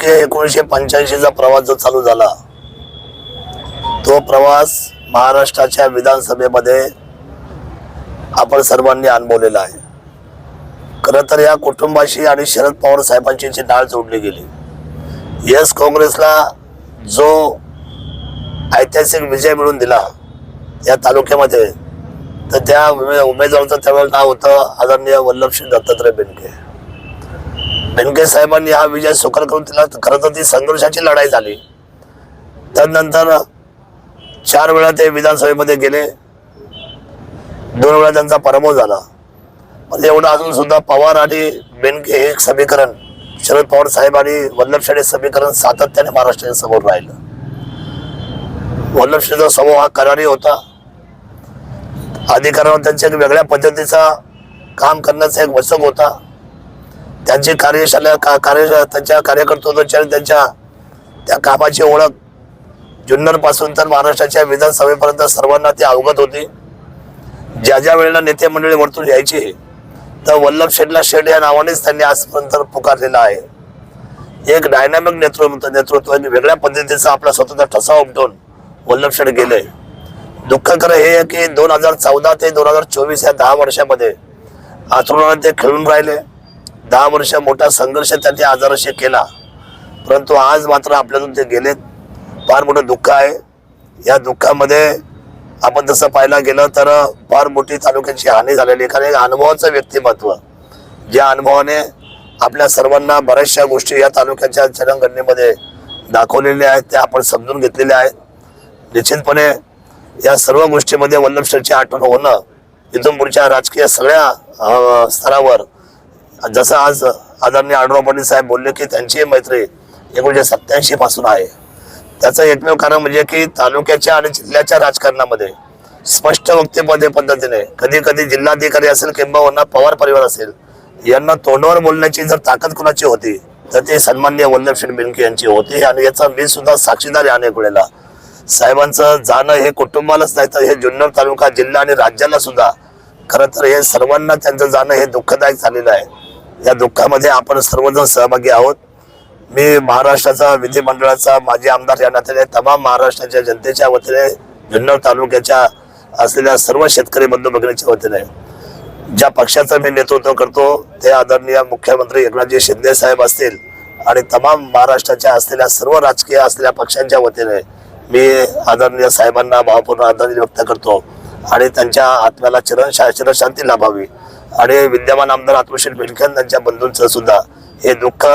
राजकीय एकोणीसशे पंच्याऐंशीचा प्रवास जो चालू झाला तो प्रवास महाराष्ट्राच्या विधानसभेमध्ये आपण सर्वांनी अनुभवलेला आहे. खरं तर या कुटुंबाशी आणि शरद पवार साहेबांची नाळ जोडली गेली. यस काँग्रेसला जो ऐतिहासिक विजय मिळून दिला या तालुक्यामध्ये तर त्या उमेदवाराचं त्यावेळेला नाव होतं आदरणीय वल्लभसिंग दत्तात्रय बेनके. बेनके साहेबांनी हा विजय स्वीकार करून तिला खरं तर ती संघर्षाची लढाई झाली. त्यानंतर चार वेळा ते विधानसभेमध्ये गेले. दोन वेळा त्यांचा पराभव झाला. म्हणजे एवढं अजून सुद्धा पवार आणि बेनके हे समीकरण शरद पवार साहेब आणि वल्लभ शेडे समीकरण सातत्याने महाराष्ट्राच्या समोर राहिलं. वल्लभ शेडेचा स्वभाव हा करारी होता. अधिकारावर त्यांच्या एक वेगळ्या पद्धतीचा काम करण्याचा एक वचक होता. त्यांचे कार्यशाला का कार्य त्यांच्या कार्यकर्त्याची आणि त्यांच्या त्या कामाची ओळख जुन्नरपासून तर महाराष्ट्राच्या विधानसभेपर्यंत सर्वांना ती अवगत होती. ज्या ज्या वेळेला नेते मंडळी वरतून यायची तर वल्लभ शेठला शेठ या नावानेच त्यांनी आजपर्यंत पुकारलेला आहे. एक डायनामिक नेतृत्व नेतृत्व आणि वेगळ्या पद्धतीचा आपला स्वतःचा ठसा उमटून वल्लभ शेठ गेले. दुःखकर हे आहे की दोन हजार चौदा ते दोन हजार चोवीस या दहा वर्षामध्ये आतुराने ते खेळून राहिले. दहा वर्ष मोठा संघर्ष त्यांनी आजाराशी केला. परंतु आज मात्र आपल्यातून ते गेलेत. फार मोठं दुःख आहे. या दुःखामध्ये आपण जसं पाहायला गेलं तर फार मोठी तालुक्याची हानी झालेली कारण एक अनुभवाचं व्यक्तिमत्व. ज्या अनुभवाने आपल्या सर्वांना बऱ्याचशा गोष्टी या तालुक्याच्या जनगणनेमध्ये दाखवलेल्या आहेत त्या आपण समजून घेतलेल्या आहेत. निश्चितपणे या सर्व गोष्टीमध्ये वल्लभशरची आठवण होणं इथून पुढच्या राजकीय सगळ्या स्तरावर जसं आज आदरणीय आढळराव पाटील साहेब बोलले की त्यांची मैत्री एकोणीशे सत्याऐंशी पासून आहे. त्याचं एकमेव कारण म्हणजे की तालुक्याच्या आणि जिल्ह्याच्या राजकारणामध्ये स्पष्ट वक्तव्य पद्धतीने कधी कधी जिल्हाधिकारी असेल किंवा पवार परिवार असेल यांना तोंडावर बोलण्याची जर ताकद कुणाची होती तर ते सन्मान्य वल्लभ शेठ यांची होती आणि याचा मी सुद्धा साक्षीदार आहे अनेक वेळेला. साहेबांचं जाणं हे कुटुंबालाच नाही तर हे जुन्नर तालुका जिल्हा आणि राज्याला सुद्धा खरं तर हे सर्वांना त्यांचं जाणं हे दुःखदायक झालेलं आहे. या दुःखामध्ये आपण सर्वजण सहभागी आहोत. मी महाराष्ट्राचा विधिमंडळाचा माजी आमदार या नात्याने तमाम महाराष्ट्राच्या जनतेच्या वतीने जुन्नर तालुक्याच्या असलेल्या सर्व शेतकरी बंधू भगिनीच्या वतीने ज्या पक्षाचं मी नेतृत्व करतो ते आदरणीय मुख्यमंत्री एकनाथजी शिंदे साहेब असतील आणि तमाम महाराष्ट्राच्या असलेल्या सर्व राजकीय असलेल्या पक्षांच्या वतीने मी आदरणीय साहेबांना भावपूर्ण आदरांजली व्यक्त करतो आणि त्यांच्या आत्म्याला चिरण चिरशांती लाभावी. आणि विद्यमान आमदार आत्मशील बेलकर यांच्या बंधूंचं सुद्धा हे दुःख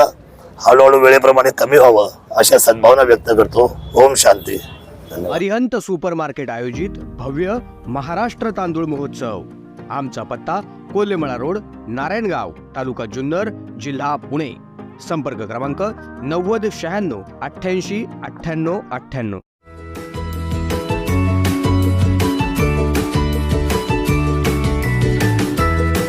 हळूहळू वेळेप्रमाणे कमी व्हावं अशा सद्भावना व्यक्त करतो. ओम शांती. अरिहंत सुपर मार्केट आयोजित भव्य महाराष्ट्र तांदूळ महोत्सव. आमचा पत्ता कोल्हेमळा रोड नारायणगाव तालुका जुन्नर जिल्हा पुणे. संपर्क क्रमांक नव्वद शहाण्णव अठ्ठ्याऐंशी अठ्ठ्याण्णव अठ्ठ्याण्णव.